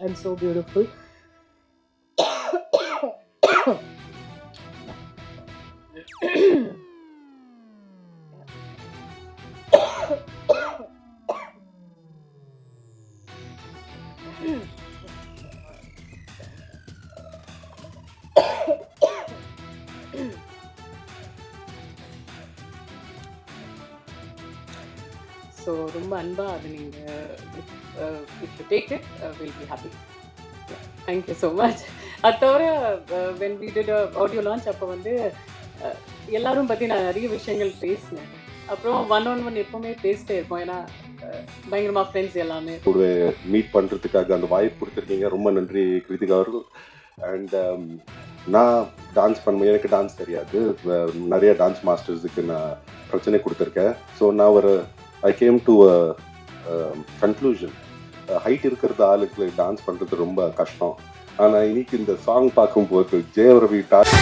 and so beautiful. So ரொம்ப அன்பாக அது நீங்கள் if you take it will be happy thank you so much அது தவிர when we did audio launch அப்போ வந்து எல்லாரும் பற்றி நான் நிறைய விஷயங்கள் பேசினேன். அப்புறம் ஒன் ஒன் ஒன் எப்போவுமே பேசிட்டே இருப்போம். ஏன்னா பயங்கரமா ஃப்ரெண்ட்ஸ் எல்லாமே. கூட மீட் பண்ணுறதுக்காக அந்த வாய்ப்பு கொடுத்துருக்கீங்க. ரொம்ப நன்றி கிருத்திகா அவர்கள். அண்ட் um, நான் டான்ஸ் பண்ணுவேன் எனக்கு டான்ஸ் தெரியாது. நிறைய டான்ஸ் மாஸ்டர்ஸுக்கு நான் பிரச்சனை கொடுத்துருக்கேன். ஸோ நான் ஒரு I came to a conclusion height இருக்கிறது ஆளுக்கு டான்ஸ் பண்ணுறது ரொம்ப கஷ்டம். ஆனால் இன்னைக்கு இந்த சாங் பார்க்கும்போது ஜெயவரவி டாக்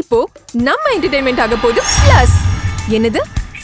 இப்போ நம்ம என்டர்டைன்மெண்ட் ஆக போகுது பிளஸ் என்னது?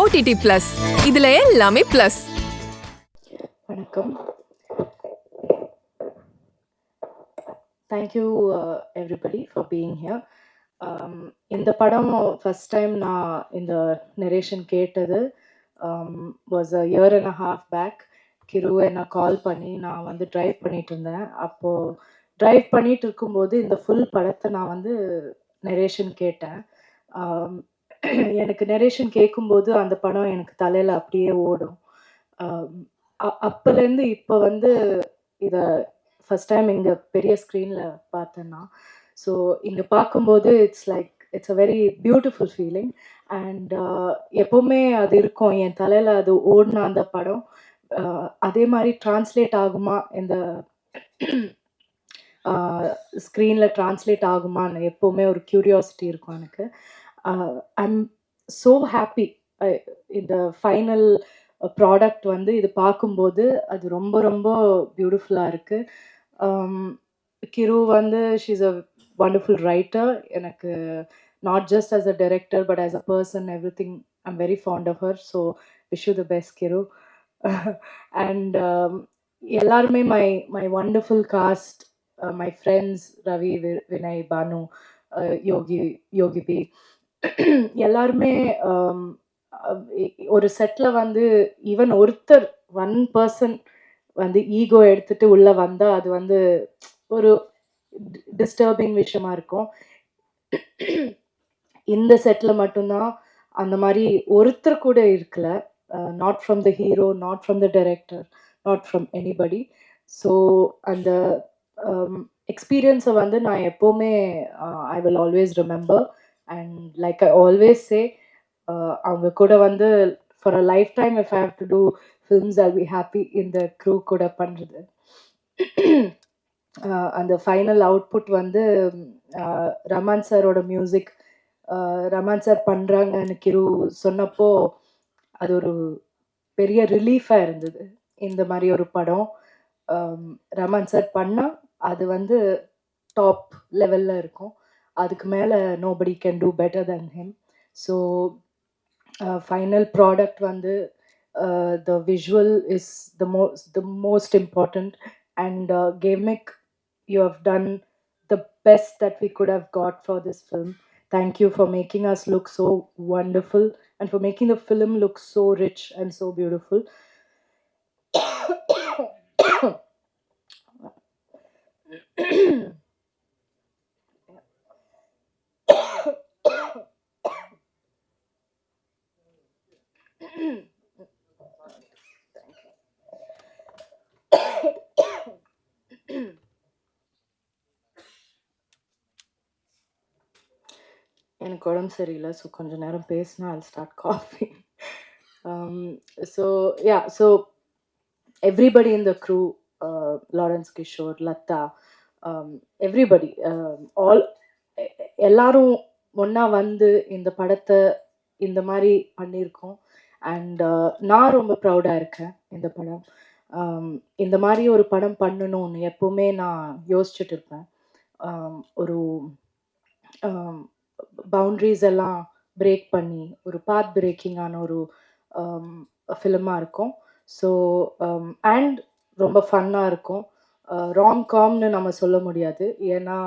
ஓடிடி பிளஸ் இதுல எல்லாமே பிளஸ் வணக்கம். Thank you everybody for being here இந்த படம் ஃபஸ்ட் டைம் நான் இந்த நெரேஷன் கேட்டது was a year and a half back Kiru என்னை கால் பண்ணி நான் வந்து ட்ரைவ் பண்ணிட்டு இருந்தேன். அப்போது ட்ரைவ் பண்ணிட்டு இருக்கும்போது இந்த ஃபுல் படத்தை நான் வந்து நெரேஷன் கேட்டேன். Um, எனக்கு நெரேஷன் கேட்கும்போது அந்த படம் எனக்கு தலையில் அப்படியே ஓடும். Um, அப்பலேருந்து இப்போ வந்து இதை ஃபஸ்ட் டைம் இங்கே பெரிய ஸ்க்ரீனில் பார்த்தேன்னா ஸோ இங்கே பார்க்கும்போது it's like it's a very beautiful feeling and எப்போவுமே அது இருக்கும் என் தலையில் அது ஓடின அந்த படம் அதே மாதிரி டிரான்ஸ்லேட் ஆகுமா இந்த ஸ்க்ரீனில் டிரான்ஸ்லேட் ஆகுமான்னு எப்போவுமே ஒரு க்யூரியாசிட்டி இருக்கும் எனக்கு. ஐம் ஸோ ஹாப்பி இந்த ஃபைனல் ப்ராடக்ட் வந்து இது பார்க்கும்போது அது ரொம்ப ரொம்ப பியூட்டிஃபுல்லாக இருக்குது கிரு வந்து ஷீஸ் அ வண்டர்ஃபுல் ரைட்டர் எனக்கு not just as a director but as a person everything I'm very fond of her so wish you the best Kiru and எல்லாருமே my my wonderful cast my friends Ravi we- Vinay Bhanu Yogi Yogi B எல்லாருமே இ- ஒரு செட்டில் வந்து even ஒருத்தர் one person வந்து ego எடுத்துட்டு உள்ள வந்தா அது வந்து ஒரு டிஸ்டர்பிங் விஷயமா இருக்கும். இந்த செட்டில் மட்டும்தான் அந்த மாதிரி ஒருத்தர் கூட இருக்கல. Not from the hero not from the director not from anybody so அந்த um, எக்ஸ்பீரியன்ஸை வந்து நான் எப்போவுமே I will always remember and like I always say அவங்க கூட வந்து for a lifetime if I have to do films or be happy இந்த crew கூட பண்ணுறது uh, அந்த ஃபைனல் அவுட்புட் வந்து ரமான் சாரோட மியூசிக் ரமான் சார் பண்ணுறாங்கன்னு கிரு சொன்னப்போ அது ஒரு பெரிய ரிலீஃபாக இருந்தது. இந்த மாதிரி ஒரு படம் ரமான் சார் பண்ணால் அது வந்து டாப் லெவலில் இருக்கும். அதுக்கு மேலே nobody can do better than him so final product வந்து the visual is the most the most important and கேமிக் you have done the best that we could have got for this film thank you for making us look so wonderful and for making the film look so rich and so beautiful. எனக்கு உடம்பு சரியில்லை so கொஞ்ச நேரம் பேசினா I start coffee so yeah so everybody in the crew uh, Lawrence Kishore, Lata, um, everybody, um, all, எல்லாரும் ஒன்றா வந்து இந்த படத்தை இந்த மாதிரி பண்ணியிருக்கோம். அண்ட் uh, நான் ரொம்ப ப்ரௌடாக இருக்கேன் இந்த படம். Um, இந்த மாதிரி ஒரு படம் பண்ணணும்னு எப்போவுமே நான் யோசிச்சுட்டு இருப்பேன். Um, ஒரு um, பவுண்ட்ரிஸ் எல்லாம் பிரேக் பண்ணி ஒரு பாத் பிரேக்கிங்கான ஒரு ஃபிலிமாக இருக்கும். ஸோ அண்ட் ரொம்ப ஃபன்னாக இருக்கும். Uh, ராம் காம்னு நம்ம சொல்ல முடியாது. ஏன்னா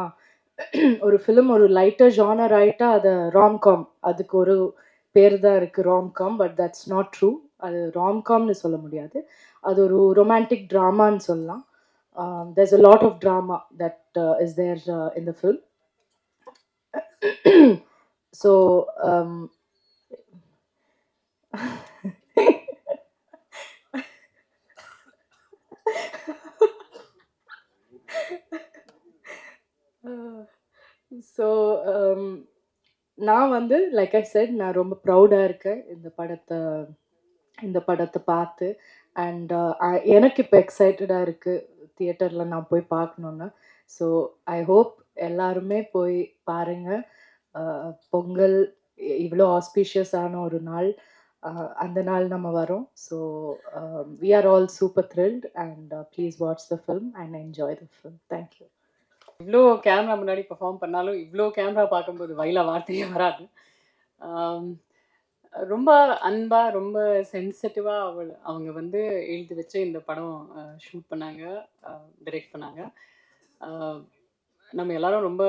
ஒரு ஃபிலிம் ஒரு லைட்டர் ஜானர் ஆகிட்டா அதை ராம்காம் அதுக்கு ஒரு பேர் தான் இருக்குது romcom but that's not true அது ராம்காம்னு சொல்ல முடியாது. அது ஒரு ரொமான்டிக் ட்ராமான்னு சொல்லலாம். Um, there's a of drama that is there in the uh, so uh, the so um, நான் வந்து லைக் ஐ செட் நான் ரொம்ப ப்ரௌடாக இருக்கேன் இந்த படத்தை இந்த படத்தை பார்த்து. அண்ட் uh, எனக்கு இப்போ எக்ஸைட்டடாக இருக்குது தியேட்டரில் நான் போய் பார்க்கணுன்னு ஸோ ஐ ஹோப் எல்லாருமே போய் பாருங்கள் பொங்கல் இவ்வளோ ஆஸ்பீஷியஸான ஒரு நாள். அந்த நாள் நம்ம வரோம். So we are all super thrilled and please watch the film and enjoy the film thank you இவ்வளோ கேமரா முன்னாடி பெர்ஃபார்ம் பண்ணாலும் இவ்வளோ கேமரா பார்க்கும்போது வயல வார்த்தையே வராது. ரொம்ப அன்பாக ரொம்ப சென்சிட்டிவாக அவள் அவங்க வந்து எழுதி வச்சு இந்த படம் ஷூட் பண்ணாங்க டிரெக்ட் பண்ணாங்க. நம்ம எல்லாரும் ரொம்ப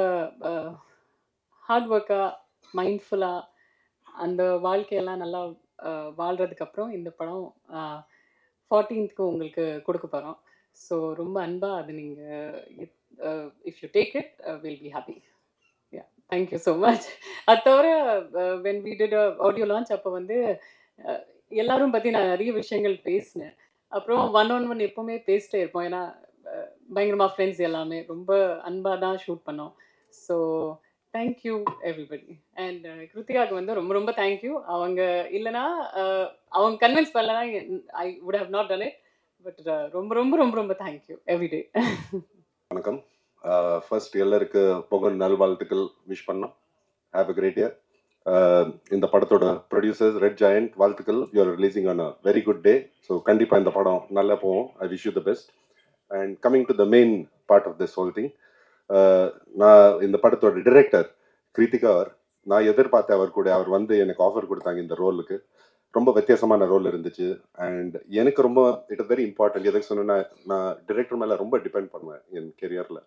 ஹார்ட் ஒர்க்காக மைண்ட்ஃபுல்லாக அந்த வாழ்க்கையெல்லாம் நல்லா வாழ்கிறதுக்கப்புறம் இந்த படம் ஃபார்ட்டீன்த்க்கு உங்களுக்கு கொடுக்க போகிறோம் ஸோ ரொம்ப அன்பாக அது நீங்கள் you take it, take it will happy. Happy yeah you so much அது தவிர when we did audio launch அப்போ வந்து uh, எல்லாரும் பற்றி நான் நிறைய விஷயங்கள் பேசினேன். அப்புறம் ஒன் ஆன் ஒன் எப்போவுமே பேசிட்டே இருப்போம். ஏன்னா பயங்கரமாக பயங்கரமா ஃப்ரெண்ட்ஸ் எல்லாமே ரொம்ப அன்பாக தான் ஷூட் பண்ணோம். So thank you everybody and கிருத்திகாவுக்கு வந்து ரொம்ப ரொம்ப தேங்க்யூ அவங்க இல்லைன்னா uh, அவங்க கன்வின்ஸ் பண்ணலனா I would have not done it but ரொம்ப ரொம்ப ரொம்ப ரொம்ப தேங்க்யூ எவ்ரிடே வணக்கம். ஃபர்ஸ்ட் எல்லாருக்கு பொங்கல் நல்வாழ்த்துக்கள் விஷ் பண்ணோம். ஹாவ் அ கிரேட் இயர் இந்த படத்தோட ப்ரொடியூசர்ஸ் ரெட் ஜாயண்ட் வாழ்த்துக்கள். You're releasing on a very good day so கண்டிப்பாக இந்த படம் நல்லா போகும். I wish you the best and coming to the main part of this whole thing நான் இந்த படத்தோட டிரெக்டர் கிருத்திகா அவர் நான் எதிர்பார்த்தேன் அவர் கூட அவர் வந்து எனக்கு ஆஃபர் கொடுத்தாங்க இந்த ரோலுக்கு ரொம்ப வித்தியாசமான ரோல் இருந்துச்சு. அண்ட் எனக்கு ரொம்ப இட் வெரி இம்பார்ட்டன்ட் எதுக்கு சொன்னேன்னா நான் டிரெக்டர் மேலே ரொம்ப டிபெண்ட் பண்ணுவேன் என் கெரியரில்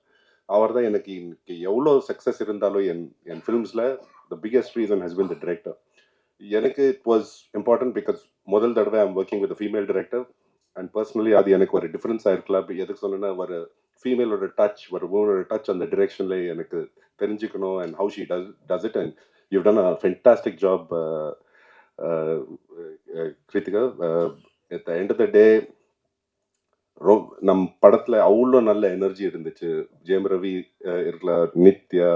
அவர் தான் எனக்கு இன்னைக்கு எவ்வளோ சக்ஸஸ் இருந்தாலும் என் என் ஃபிலிம்ஸில் the biggest reason has been the director எனக்கு இட் வாஸ் இம்பார்ட்டன்ட் பிகாஸ் முதல் தடவை I'm working with female director and personally அது எனக்கு ஒரு டிஃப்ரென்ஸாக இருக்கலாம் எதுக்கு சொன்னேன்னா ஒரு ஃபீமேலோட டச் ஒரு உமனோட டச் அந்த டிரெக்ஷனில் எனக்கு தெரிஞ்சுக்கணும் and how she does does it and you done a fantastic job Kiruthiga at the end of the day row நம் படத்தில் அவ்வளோ நல்ல எனர்ஜி இருந்துச்சு. ஜெயம் ரவி இருக்கல நித்யா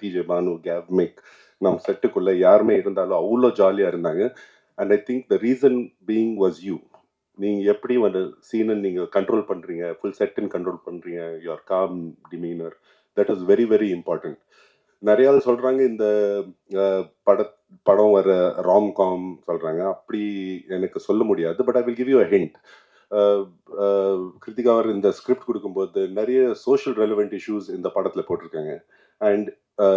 டிஜே பானு கேவ்மிக் நம் செட்டுக்குள்ளே யாருமே இருந்தாலும் அவ்வளோ ஜாலியாக இருந்தாங்க. And I think the reason being was you நீங்கள் எப்படி வந்து சீனை நீங்கள் கண்ட்ரோல் பண்ணுறீங்க ஃபுல் செட்டின் கண்ட்ரோல் பண்ணுறீங்க your calm demeanour that is very very important நிறைய சொல்கிறாங்க இந்த பட படம் வர ராம் காம் சொல்கிறாங்க அப்படி எனக்கு சொல்ல முடியாது but I will give you a hint Kiruthiga அவர் இந்த ஸ்கிரிப்ட் கொடுக்கும்போது நிறைய சோஷியல் ரெலவெண்ட் இஷ்யூஸ் இந்த படத்தில் போட்டிருக்காங்க. அண்ட்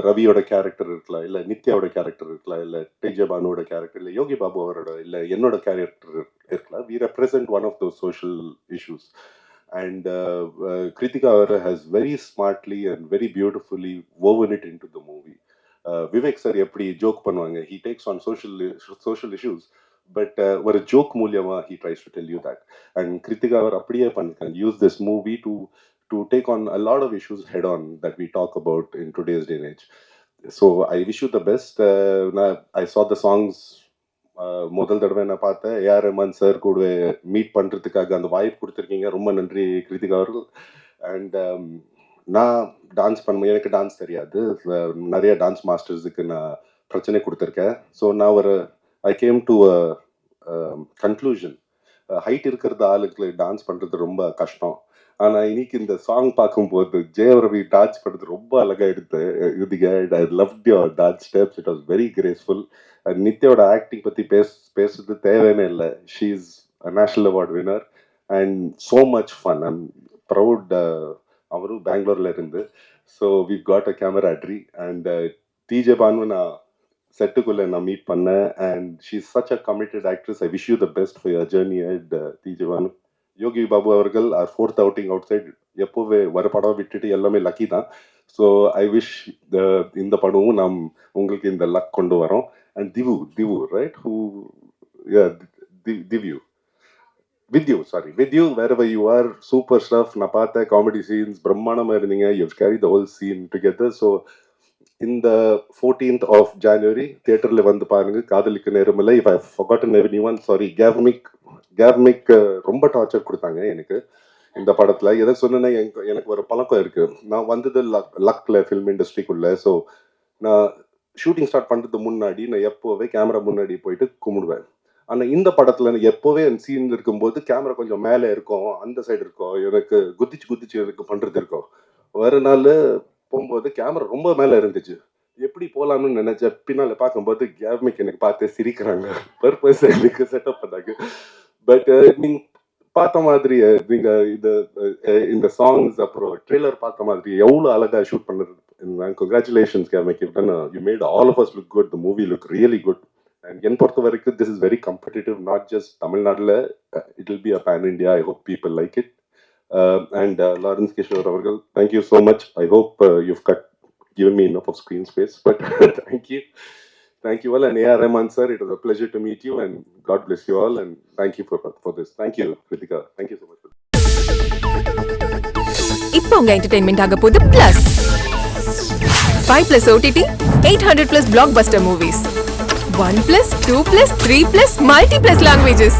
ரவியோட கேரக்டர் இருக்கலாம் இல்லை நித்யாவோட கேரக்டர் இருக்கலாம் இல்லை தேஜபானுவோட கேரக்டர் இல்லை யோகி பாபு அவரோட இல்லை என்னோட கேரக்டர் இருக்கலாம் we represent one of those social issues and Kiruthiga our has very smartly and very beautifully woven it into the movie Vivek sir எப்படி ஜோக் பண்ணுவாங்க? He takes on social social issues but uh, ஒரு joke மூலியமா he tries to tell you that and Kiruthiga அவர் அப்படியே பண்ணிருக்காங்க use this movie to to take on a lot of issues head on that we talk about in today's day age so I wish you the best நான் I saw the songs முதல் தடவை நான் பார்த்தேன். AR Rahman sir கூட meet பண்ணுறதுக்காக அந்த வாய்ப்பு கொடுத்துருக்கீங்க. ரொம்ப நன்றி கிருத்திகா அவர்கள். அண்ட் um, நான் டான்ஸ் பண்ண எனக்கு டான்ஸ் தெரியாது. நிறைய டான்ஸ் மாஸ்டர்ஸுக்கு நான் பிரச்சனை கொடுத்துருக்கேன். ஸோ நான் ஒரு I came to conclusion height இருக்கிறது ஆளுக்கு டான்ஸ் பண்ணுறது ரொம்ப கஷ்டம். ஆனால் இன்னைக்கு இந்த சாங் பார்க்கும்போது ஜெயரவி டான்ஸ் பண்ணுறது ரொம்ப அழகாக எடுத்து இதுங்க I love your dance steps it was very graceful நித்யாவோட acting பற்றி பேச பேசுறது தேவையே இல்லை. She is national award winner and so much fun I'm proud அவரும் பெங்களூர்ல இருந்து. So we got a camera tree and DJ Bhanu நான் செட்டுக்குள்ளே நான் மீட் பண்ணேன். And she such a committed actress I wish you the best for your journey at DJ Yogi Babu அவர்கள் are fourth outing out side எப்போவே வர படம் விட்டுட்டு எல்லாமே லக்கி தான். ஸோ ஐ விஷ் இந்த படமும் நாம் உங்களுக்கு இந்த லக் கொண்டு வரோம். And Divu Divu right who திவ்யூ with you sorry with you where you are super stuff நான் பார்த்த காமெடி சீன்ஸ் பிரம்மாண்டமாக இருந்தீங்க. You carry the whole scene together so இந்த ஃபோர்டீன்த் ஆஃப் ஜான்வரி தியேட்டரில் வந்து பாருங்க Kadhalikka Neramillai. If I forgotten everyone sorry Gavemic Gavemic ரொம்ப torture கொடுத்தாங்க எனக்கு இந்த படத்தில். எதை சொன்னேன்னா எனக்கு எனக்கு ஒரு பழக்கம் இருக்குது நான் வந்தது லக் லக்கில் ஃபில்ம் இண்டஸ்ட்ரிக்குள்ளே ஸோ நான் ஷூட்டிங் ஸ்டார்ட் பண்ணுறதுக்கு முன்னாடி நான் எப்போவே கேமரா முன்னாடி போயிட்டு கும்பிடுவேன். ஆனால் இந்த படத்தில் நான் எப்போவே என் சீன் இருக்கும்போது கேமரா கொஞ்சம் மேலே இருக்கும் அந்த சைடு இருக்கும். எனக்கு குதிச்சு குதிச்சு எனக்கு பண்ணுறது இருக்கும். வர நாள் போகும்போது கேமரா ரொம்ப மேலே இருந்துச்சு. எப்படி போகலாம்னு நினச்ச பின்னால் பார்க்கும்போது கேமிக் எனக்கு பார்த்து சிரிக்கிறாங்க. பர்பஸ் எனக்கு செட்டப் பண்ணாங்க. பட் நீங்க பார்த்த மாதிரி நீங்கள் நீங்க இது இந்த சாங்ஸ் அப்புறம் ட்ரெய்லர் பார்த்த மாதிரி எவ்வளோ அழகா ஷூட் பண்ணது? Congratulations Gavemic you made all of us look good the movie look really good and என் பொறுத்த வரைக்கும் this is very competitive not just தமிழ்நாட்டில். It will be a pan India I hope people like it and Lawrence Kishore அவர்கள் thank you so much I hope you've got given me enough of screen space, but thank you. Thank you all. And A.R. Rahman, sir, it was a pleasure to meet you and God bless you all. And thank you for, for this. Thank you, Kritika. Thank you so much. இப்போ உங்க entertainment ஆக போகுது plus five plus OTT eight hundred plus blockbuster movies one plus two plus three plus multi plus languages